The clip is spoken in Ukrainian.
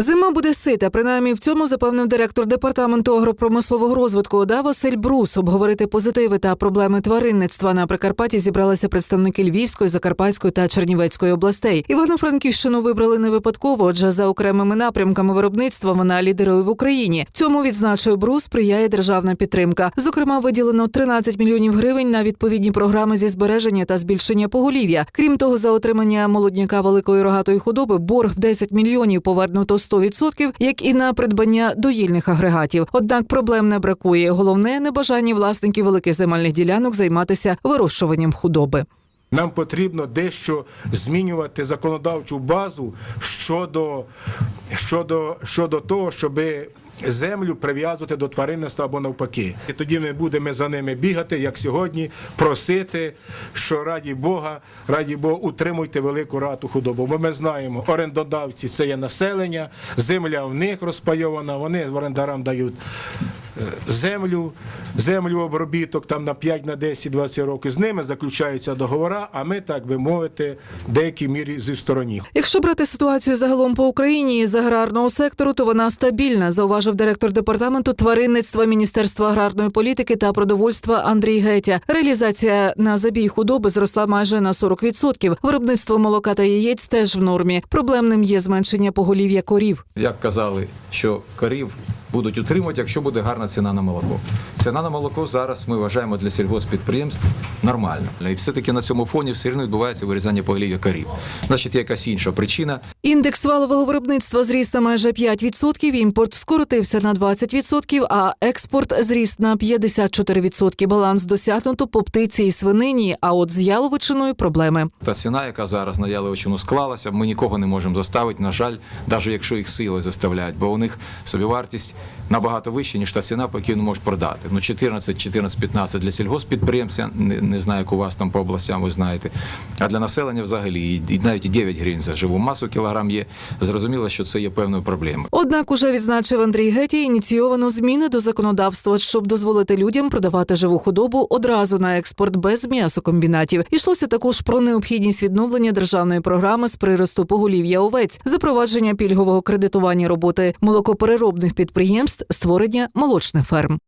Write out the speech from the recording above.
Зима буде сита. Принаймні в цьому запевнив директор департаменту агропромислового розвитку ОДА Василь Брус. Обговорити позитиви та проблеми тваринництва на Прикарпатті зібралися представники Львівської, Закарпатської та Чернівецької областей. Івано-Франківщину вибрали не випадково, адже за окремими напрямками виробництва вона лідерує в Україні. Цьому відзначив Брус сприяє державна підтримка. Зокрема, виділено 13 мільйонів гривень на відповідні програми зі збереження та збільшення поголів'я. Крім того, за отримання молодняка великої рогатої худоби борг в 10 мільйонів повернуто 100%, як і на придбання доїльних агрегатів. Однак проблем не бракує. Головне небажання власників великих земельних ділянок займатися вирощуванням худоби. Нам потрібно дещо змінювати законодавчу базу щодо, щодо, щодо того, щоб землю прив'язувати до тваринництва або навпаки. І тоді ми будемо за ними бігати, як сьогодні, просити, що раді Бога, раді Бога, утримуйте велику рату худобу. Бо ми знаємо, орендодавці це є населення, земля в них розпайована, вони орендарам дають землю, землю обробіток там на 5, на 10, 20 років. З ними заключаються договори, а ми, так би мовити, в деякій мірі зі стороні. Якщо брати ситуацію загалом по Україні з аграрного сектору, то вона стабільна, зауважив директор департаменту тваринництва Міністерства аграрної політики та продовольства Андрій Гетя. Реалізація на забій худоби зросла майже на 40%. Виробництво молока та яєць теж в нормі. Проблемним є зменшення поголів'я корів. як казали, що корів будуть утримувати, якщо буде гарна ціна на молоко. Ціна на молоко зараз ми вважаємо для сільгоспідприємств нормально. І все-таки на цьому фоні все одно відбувається вирізання поголів'я корів. Значить, є якась інша причина. Індекс валового виробництва зріс на майже 5%, імпорт скоротився на 20%, а експорт зріс на 54%. Баланс досягнуто по птиці і свинині, а от з яловичиною проблеми. Та ціна, яка зараз на яловичину склалася, ми нікого не можемо заставити. На жаль, навіть якщо їх силою заставляють, бо у них собівартість набагато вища, ніж та ціна, по якій він може продати. Ну 14, 14, 15 для сільгоспідприємця, не, не знаю, як у вас там по областям, ви знаєте. А для населення взагалі і, навіть і 9 гривень за живу масу кілограм є. Зрозуміло, що це є певною проблемою. Однак, уже відзначив Андрій Гетій, ініційовано зміни до законодавства, щоб дозволити людям продавати живу худобу одразу на експорт без м'ясокомбінатів. Ішлося також про необхідність відновлення державної програми з приросту поголів'я овець, запровадження пільгового кредитування роботи молокопереробних підприємств, створення молочних ферм.